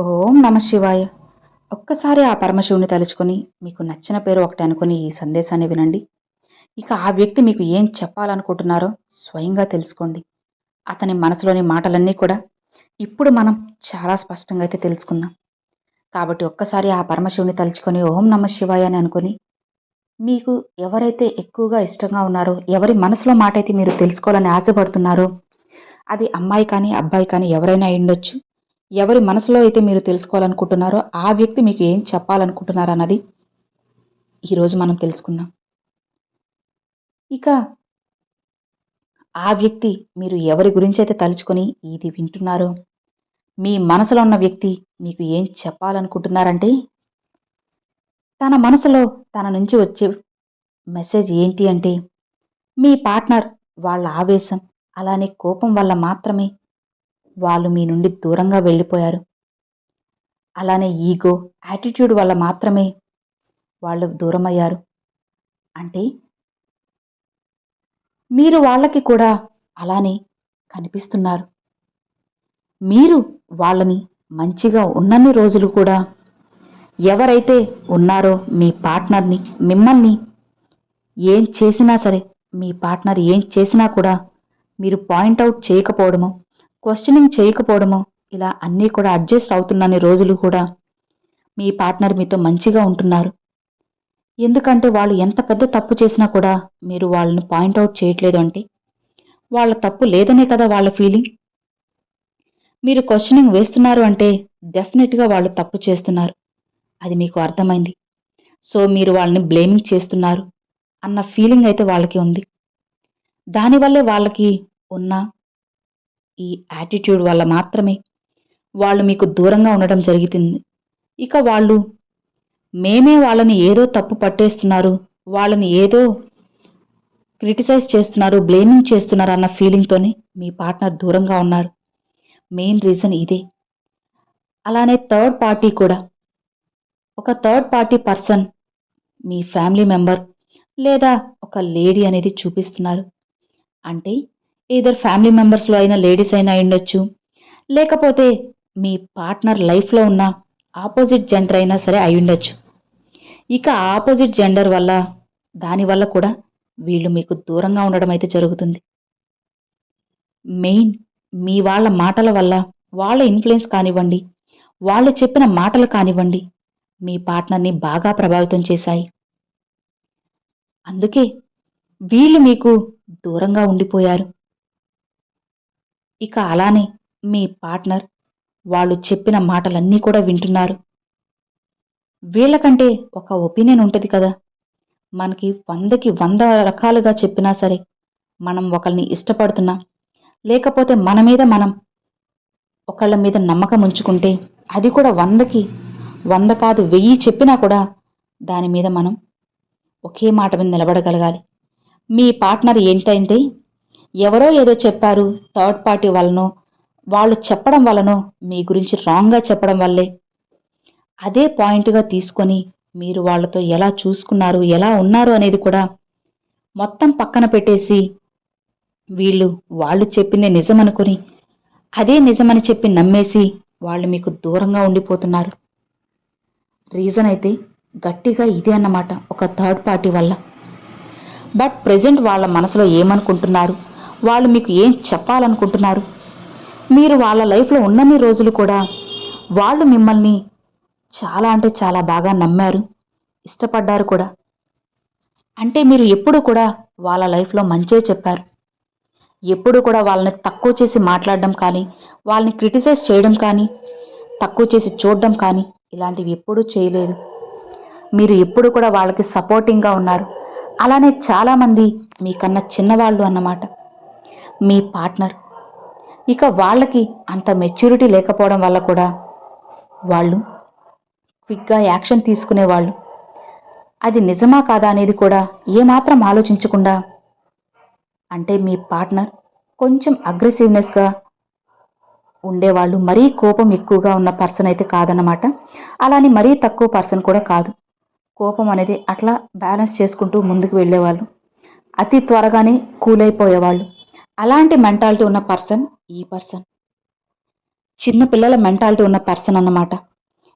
ఓం నమ శివాయ. ఒక్కసారి ఆ పరమశివుని తలుచుకొని మీకు నచ్చిన పేరు ఒకటి అనుకుని ఈ సందేశాన్ని వినండి. ఇక ఆ వ్యక్తి మీకు ఏం చెప్పాలనుకుంటున్నారో స్వయంగా తెలుసుకోండి. అతని మనసులోని మాటలన్నీ కూడా ఇప్పుడు మనం చాలా స్పష్టంగా అయితే తెలుసుకుందాం. కాబట్టి ఒక్కసారి ఆ పరమశివుని తలుచుకొని ఓం నమ శివాయ అని అనుకుని మీకు ఎవరైతే ఎక్కువగా ఇష్టంగా ఉన్నారో ఎవరి మనసులో మాట అయితే మీరు తెలుసుకోవాలని ఆశపడుతున్నారో అది అమ్మాయి కానీ అబ్బాయి కానీ ఎవరైనా అయ్యుండొచ్చు ఉండొచ్చు. ఎవరి మనసులో అయితే మీరు తెలుసుకోవాలనుకుంటున్నారో ఆ వ్యక్తి మీకు ఏం చెప్పాలనుకుంటున్నారు అన్నది ఈరోజు మనం తెలుసుకుందాం. ఇక ఆ వ్యక్తి మీరు ఎవరి గురించి అయితే తలుచుకొని ఇది వింటున్నారో మీ మనసులో ఉన్న వ్యక్తి మీకు ఏం చెప్పాలనుకుంటున్నారంటే తన మనసులో తన నుంచి వచ్చే మెసేజ్ ఏంటి అంటే మీ పార్ట్నర్ వాళ్ళ ఆవేశం అలానే కోపం వల్ల మాత్రమే వాళ్ళు మీ నుండి దూరంగా వెళ్ళిపోయారు. అలానే ఈగో యాటిట్యూడ్ వల్ల మాత్రమే వాళ్ళు దూరమయ్యారు. అంటే మీరు వాళ్ళకి కూడా అలానే కనిపిస్తున్నారు. మీరు వాళ్ళని మంచిగా ఉన్నన్ని రోజులు కూడా ఎవరైతే ఉన్నారో మీ పార్ట్నర్ని మిమ్మల్ని ఏం చేసినా సరే మీ పార్ట్నర్ ఏం చేసినా కూడా మీరు పాయింట్అవుట్ చేయకపోవడము క్వశ్చనింగ్ చేయకపోవడము ఇలా అన్నీ కూడా అడ్జస్ట్ అవుతున్నన్ని రోజులు కూడా. మీ పార్ట్నర్ మీతో మంచిగా ఉంటున్నారు. ఎందుకంటే వాళ్ళు ఎంత పెద్ద తప్పు చేసినా కూడా మీరు వాళ్ళని పాయింట్అవుట్ చేయట్లేదు అంటే వాళ్ళ తప్పు లేదనే కదా వాళ్ళ ఫీలింగ్ మీరు క్వశ్చనింగ్ వేస్తున్నారు అంటే డెఫినెట్గా వాళ్ళు తప్పు చేస్తున్నారు. అది మీకు అర్థమైంది. సో మీరు వాళ్ళని బ్లేమింగ్ చేస్తున్నారు అన్న ఫీలింగ్ అయితే వాళ్ళకి ఉంది. దానివల్లే వాళ్ళకి ఉన్న ఈ యాటిట్యూడ్ వల్ల మాత్రమే వాళ్ళు మీకు దూరంగా ఉండడం జరుగుతుంది ఇక వాళ్ళు మేమే వాళ్ళని ఏదో తప్పు పట్టేస్తున్నారు వాళ్ళని ఏదో క్రిటిసైజ్ చేస్తున్నారు బ్లేమింగ్ చేస్తున్నారు అన్న ఫీలింగ్తోనే మీ పార్ట్నర్ దూరంగా ఉన్నారు. మెయిన్ రీజన్ ఇదే. అలానే థర్డ్ పార్టీ కూడా. ఒక థర్డ్ పార్టీ పర్సన్ మీ ఫ్యామిలీ మెంబర్ లేదా ఒక లేడీ అనేది చూపిస్తున్నారు. అంటే ఇద్దరు ఫ్యామిలీ మెంబర్స్లో అయినా లేడీస్ అయినా ఉండొచ్చు లేకపోతే మీ పార్ట్నర్ లైఫ్లో ఉన్న ఆపోజిట్ జెండర్ అయినా సరే అయి ఉండొచ్చు ఇక ఆపోజిట్ జెండర్ వల్ల దానివల్ల కూడా వీళ్ళు మీకు దూరంగా ఉండడం అయితే జరుగుతుంది. మెయిన్ మీ వాళ్ళ మాటల వల్ల వాళ్ళ ఇన్ఫ్లుయెన్స్ కానివ్వండి వాళ్ళు చెప్పిన మాటలు కానివ్వండి మీ పార్ట్నర్ని బాగా ప్రభావితం చేశాయి. అందుకే వీళ్ళు మీకు దూరంగా ఉండిపోయారు. ఇక అలానే మీ పార్ట్నర్ వాళ్ళు చెప్పిన మాటలన్నీ కూడా వింటున్నారు. వీళ్ళకంటే ఒక ఒపీనియన్ ఉంటుంది కదా. మనకి వందకి వంద రకాలుగా చెప్పినా సరే మనం ఒకరిని ఇష్టపడుతున్నా లేకపోతే మన మీద మనం ఒకళ్ళ మీద నమ్మకం ఉంచుకుంటే అది కూడా వందకి వంద కాదు వెయ్యి చెప్పినా కూడా దాని మీద మనం ఒకే మాట మీద నిలబడగలగాలి. మీ పార్ట్నర్ ఏంటంటే ఎవరో ఏదో చెప్పారు థర్డ్ పార్టీ వలనో వాళ్ళు చెప్పడం వలనో మీ గురించి రాంగ్గా చెప్పడం వల్లే. అదే పాయింట్గా తీసుకొని మీరు వాళ్ళతో ఎలా చూసుకున్నారు ఎలా ఉన్నారు అనేది కూడా మొత్తం పక్కన పెట్టేసి వీళ్ళు వాళ్ళు చెప్పిందే నిజమనుకుని అదే నిజమని చెప్పి నమ్మేసి వాళ్ళు మీకు దూరంగా ఉండిపోతున్నారు. రీజన్ అయితే గట్టిగా ఇదే అన్నమాట ఒక థర్డ్ పార్టీ వల్ల. బట్ ప్రజెంట్ వాళ్ళ మనసులో ఏమనుకుంటున్నారు? వాళ్ళు మీకు ఏం చెప్పాలనుకుంటున్నారు? మీరు వాళ్ళ లైఫ్లో ఉన్నన్ని రోజులు కూడా వాళ్ళు మిమ్మల్ని చాలా అంటే చాలా బాగా నమ్మారు ఇష్టపడ్డారు కూడా. అంటే మీరు ఎప్పుడు కూడా వాళ్ళ లైఫ్లో మంచే చెప్పారు. ఎప్పుడు కూడా వాళ్ళని తక్కువ చేసి మాట్లాడడం కానీ వాళ్ళని క్రిటిసైజ్ చేయడం కానీ తక్కువ చేసి చూడడం కానీ ఇలాంటివి ఎప్పుడూ చేయలేదు. మీరు ఎప్పుడు కూడా వాళ్ళకి సపోర్టింగ్గా ఉన్నారు. అలానే చాలామంది మీకన్నా చిన్నవాళ్ళు అన్నమాట. మీ పార్ట్నర్. ఇక వాళ్ళకి అంత మెచ్యూరిటీ లేకపోవడం వల్ల కూడా వాళ్ళు క్విక్గా యాక్షన్ తీసుకునేవాళ్ళు. అది నిజమా కాదా అనేది కూడా ఏమాత్రం ఆలోచించకుండా అంటే మీ పార్ట్నర్ కొంచెం అగ్రెసివ్నెస్గా ఉండేవాళ్ళు. మరీ కోపం ఎక్కువగా ఉన్న పర్సన్ అయితే కాదన్నమాట. అలానే మరీ తక్కువ పర్సన్ కూడా కాదు. కోపం అనేది అట్లా బ్యాలెన్స్ చేసుకుంటూ ముందుకు వెళ్ళేవాళ్ళు. అతి త్వరగానే కూల్ అయిపోయేవాళ్ళు అలాంటి మెంటాలిటీ ఉన్న పర్సన్ ఈ పర్సన్ చిన్నపిల్లల మెంటాలిటీ ఉన్న పర్సన్ అన్నమాట.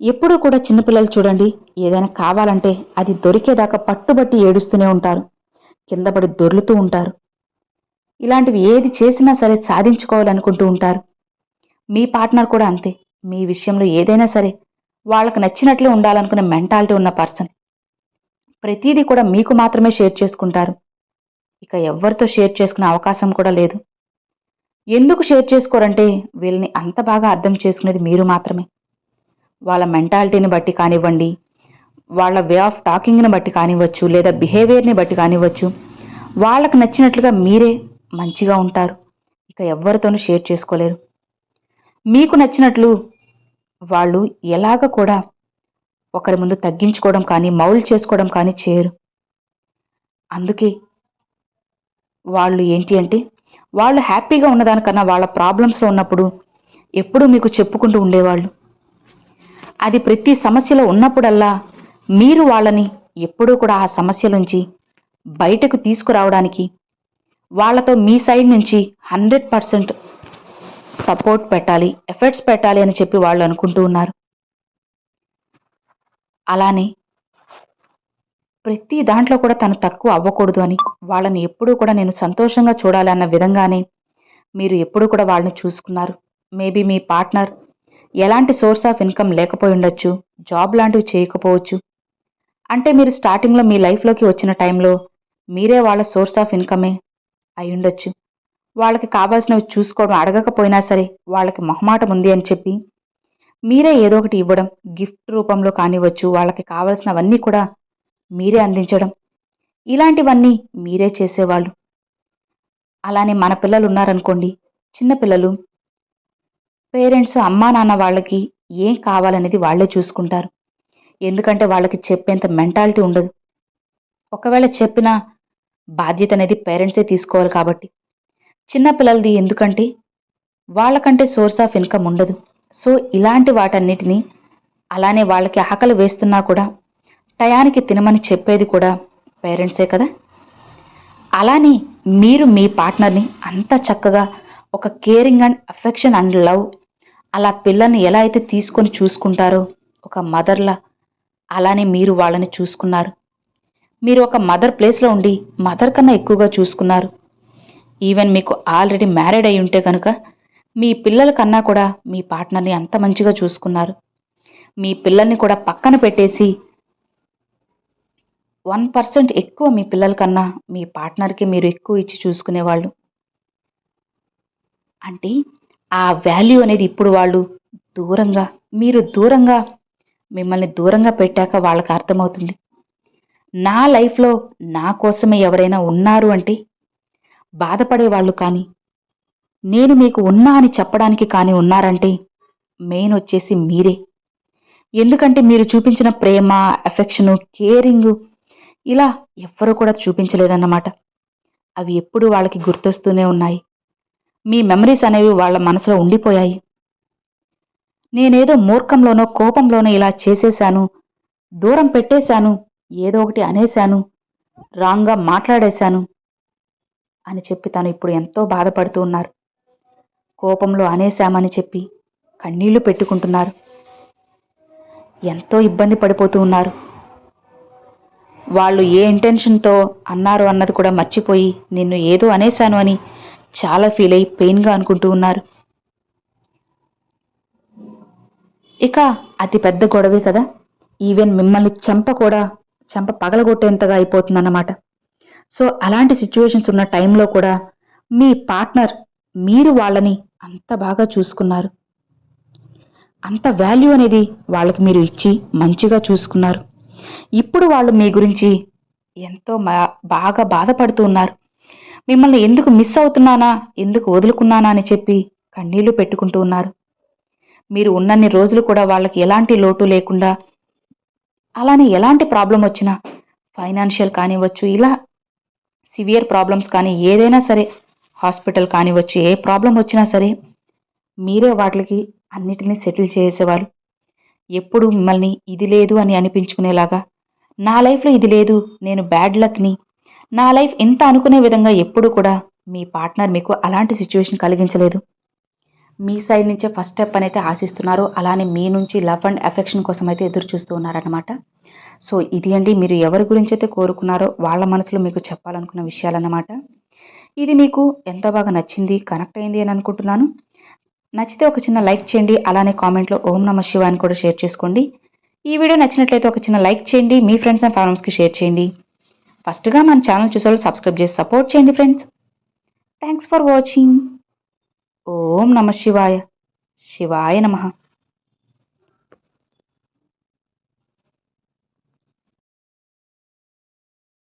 ఎప్పుడూ కూడా చిన్నపిల్లలు చూడండి ఏదైనా కావాలంటే అది దొరికేదాకా పట్టుబట్టి ఏడుస్తూనే ఉంటారు. కిందపడి దొర్లుతూ ఉంటారు. ఇలాంటివి ఏది చేసినా సరే సాధించుకోవాలనుకుంటూ ఉంటారు. మీ పార్ట్నర్ కూడా అంతే. మీ విషయంలో ఏదైనా సరే వాళ్ళకు నచ్చినట్లే ఉండాలనుకునే మెంటాలిటీ ఉన్న పర్సన్ ప్రతిదీ కూడా మీకు మాత్రమే షేర్ చేసుకుంటారు. ఇక ఎవరితో షేర్ చేసుకునే అవకాశం కూడా లేదు. ఎందుకు షేర్ చేసుకోరంటే వీళ్ళని అంత బాగా అర్థం చేసుకునేది మీరు మాత్రమే. వాళ్ళ మెంటాలిటీని బట్టి కానివ్వండి వాళ్ళ వే ఆఫ్ టాకింగ్ని బట్టి కానివ్వచ్చు లేదా బిహేవియర్ని బట్టి కానివ్వచ్చు వాళ్ళకు నచ్చినట్లుగా మీరే మంచిగా ఉంటారు. ఇక ఎవరితోనూ షేర్ చేసుకోలేరు. మీకు నచ్చినట్లు వాళ్ళు ఎలాగ కూడా ఒకరి ముందు తగ్గించుకోవడం కానీ మౌల్ చేసుకోవడం కానీ చేయరు. అందుకే వాళ్ళు ఏంటి అంటే వాళ్ళు హ్యాపీగా ఉన్నదానికన్నా వాళ్ళ ప్రాబ్లమ్స్లో ఉన్నప్పుడు ఎప్పుడూ మీకు చెప్పుకుంటూ ఉండేవాళ్ళు. అది ప్రతి సమస్యలో ఉన్నప్పుడల్లా మీరు వాళ్ళని ఎప్పుడూ కూడా ఆ సమస్య నుంచి బయటకు తీసుకురావడానికి వాళ్ళతో మీ సైడ్ నుంచి హండ్రెడ్ పర్సెంట్ సపోర్ట్ పెట్టాలి ఎఫర్ట్స్ పెట్టాలి అని చెప్పి వాళ్ళు అనుకుంటూ ఉన్నారు. అలానే ప్రతి దాంట్లో కూడా తను తక్కువ అవ్వకూడదు అని వాళ్ళని ఎప్పుడూ కూడా నేను సంతోషంగా చూడాలన్న విధంగానే మీరు ఎప్పుడూ కూడా వాళ్ళని చూసుకున్నారు. మేబీ మీ పార్ట్నర్ ఎలాంటి సోర్స్ ఆఫ్ ఇన్కమ్ లేకపోయి ఉండొచ్చు జాబ్ లాంటివి చేయకపోవచ్చు. అంటే మీరు స్టార్టింగ్లో మీ లైఫ్లోకి వచ్చిన టైంలో మీరే వాళ్ళ సోర్స్ ఆఫ్ ఇన్కమే అయి ఉండొచ్చు. వాళ్ళకి కావాల్సినవి చూసుకోవడం అడగకపోయినా సరే వాళ్ళకి మొహమాటం ఉంది అని చెప్పి మీరే ఏదో ఒకటి ఇవ్వడం గిఫ్ట్ రూపంలో కానివ్వచ్చు వాళ్ళకి కావాల్సినవన్నీ కూడా మీరే అందించడం. ఇలాంటివన్నీ మీరే చేసేవాళ్ళు. అలానే మన పిల్లలు ఉన్నారనుకోండి చిన్నపిల్లలు పేరెంట్స్ అమ్మా నాన్న వాళ్ళకి ఏం కావాలనేది వాళ్ళే చూసుకుంటారు. ఎందుకంటే వాళ్ళకి చెప్పేంత మెంటాలిటీ ఉండదు. ఒకవేళ చెప్పినా బాధ్యత అనేది పేరెంట్సే తీసుకోవాలి కాబట్టి. చిన్నపిల్లలది ఎందుకంటే వాళ్ళకంటే సోర్స్ ఆఫ్ ఇన్కమ్ ఉండదు. సో ఇలాంటి వాటన్నిటిని అలానే వాళ్ళకి ఆకలి వేస్తున్నా కూడా టయానికి తినమని చెప్పేది కూడా పేరెంట్సే కదా? అలానే మీరు మీ పార్ట్నర్ని అంత చక్కగా ఒక caring and affection and love అలా పిల్లల్ని ఎలా అయితే తీసుకొని చూసుకుంటారో ఒక మదర్లా అలానే మీరు వాళ్ళని చూసుకున్నారు. మీరు ఒక మదర్ ప్లేస్లో ఉండి మదర్ కన్నా ఎక్కువగా చూసుకున్నారు. ఈవెన్ మీకు ఆల్రెడీ మ్యారీడ్ అయి ఉంటే కనుక మీ పిల్లల కన్నా కూడా మీ పార్ట్నర్ని అంత మంచిగా చూసుకున్నారు. మీ పిల్లల్ని కూడా పక్కన పెట్టేసి వన్ పర్సెంట్ ఎక్కువ మీ పిల్లల కన్నా మీ పార్ట్నర్కి మీరు ఎక్కువ ఇచ్చి చూసుకునేవాళ్ళు? అంటే ఆ వాల్యూ అనేది ఇప్పుడు వాళ్ళు దూరంగా మీరు దూరంగా మిమ్మల్ని దూరంగా పెట్టాక వాళ్ళకి అర్థమవుతుంది. నా లైఫ్లో నా కోసమే ఎవరైనా ఉన్నారు అంటే బాధపడే వాళ్ళు కానీ నేను మీకు ఉన్నా అని చెప్పడానికి కానీ ఉన్నారంటే మెయిన్ వచ్చేసి మీరే. ఎందుకంటే మీరు చూపించిన ప్రేమ ఎఫెక్షను కేరింగు ఇలా ఎవ్వరూ కూడా చూపించలేదన్నమాట. అవి ఎప్పుడూ వాళ్ళకి గుర్తొస్తూనే ఉన్నాయి. మీ మెమరీస్ అనేవి వాళ్ళ మనసులో ఉండిపోయాయి. నేనేదో మూర్ఖంలోనో కోపంలోనో ఇలా చేసేశాను దూరం పెట్టేశాను ఏదో ఒకటి అనేశాను రాంగ్గా మాట్లాడేశాను అని చెప్పి తను ఇప్పుడు ఎంతో బాధపడుతూ ఉన్నారు. కోపంలో అనేశామని చెప్పి కన్నీళ్ళు పెట్టుకుంటున్నారు. ఎంతో ఇబ్బంది పడిపోతూ ఉన్నారు. వాళ్ళు ఏ ఇంటెన్షన్తో అన్నారు అన్నది కూడా మర్చిపోయి నిన్ను ఏదో అనేశాను అని చాలా ఫీల్ అయి పెయిన్గా అనుకుంటూ ఉన్నారు. ఇక అతి పెద్ద గొడవే కదా. ఈవెన్ మిమ్మల్ని చెంప కూడా చెంప పగలగొట్టేంతగా అయిపోతుందన్నమాట. సో అలాంటి సిచ్యువేషన్స్ ఉన్న టైంలో కూడా మీ పార్ట్నర్ మీరు వాళ్ళని అంత బాగా చూసుకున్నారు. అంత వాల్యూ అనేది వాళ్ళకి మీరు ఇచ్చి మంచిగా చూసుకున్నారు. ఇప్పుడు వాళ్ళు మీ గురించి ఎంతో బాగా బాధపడుతూ ఉన్నారు మిమ్మల్ని ఎందుకు మిస్ అవుతున్నానా? ఎందుకు వదులుకున్నానా అని చెప్పి కన్నీళ్ళు పెట్టుకుంటూ ఉన్నారు. మీరు ఉన్నన్ని రోజులు కూడా వాళ్ళకి ఎలాంటి లోటు లేకుండా అలానే ఎలాంటి ప్రాబ్లం వచ్చినా ఫైనాన్షియల్ కానివ్వచ్చు ఇలా సివియర్ ప్రాబ్లమ్స్ కానీ ఏదైనా సరే హాస్పిటల్ కానివ్వచ్చు ఏ ప్రాబ్లం వచ్చినా సరే మీరే వాటికి అన్నిటినీ సెటిల్ చేసేవారు ఎప్పుడు మిమ్మల్ని ఇది లేదు అని అనిపించుకునేలాగా నా లైఫ్లో ఇది లేదు నేను బ్యాడ్ లక్ని నా లైఫ్ ఎంత అనుకునే విధంగా ఎప్పుడు కూడా మీ పార్ట్నర్ మీకు అలాంటి సిచ్యువేషన్ కలిగించలేదు. మీ సైడ్ నుంచే ఫస్ట్ స్టెప్ అని అయితే ఆశిస్తున్నారు అలానే మీ నుంచి లవ్ అండ్ అఫెక్షన్ కోసం అయితే ఎదురు చూస్తూ ఉన్నారనమాట సో ఇది అండి మీరు ఎవరి గురించి అయితే కోరుకున్నారో వాళ్ళ మనసులో మీకు చెప్పాలనుకున్న విషయాలన్నమాట. ఇది మీకు ఎంత బాగా నచ్చింది కనెక్ట్ అయింది అని అనుకుంటున్నాను. నచ్చితే ఒక చిన్న లైక్ చేయండి అలానే కామెంట్లో ఓం నమ శివ అని కూడా షేర్ చేసుకోండి. ఈ వీడియో నచ్చినట్లయితే ఒక చిన్న లైక్ చేయండి మీ ఫ్రెండ్స్ అండ్ ఫ్యామిలీస్కి షేర్ చేయండి. ఫస్ట్గా మన ఛానల్ చూసేవాళ్ళు సబ్స్క్రైబ్ చేసి సపోర్ట్ చేయండి ఫ్రెండ్స్. థ్యాంక్స్ ఫర్ వాచింగ్ ఓం నమ శివాయ. శివాయ నమః.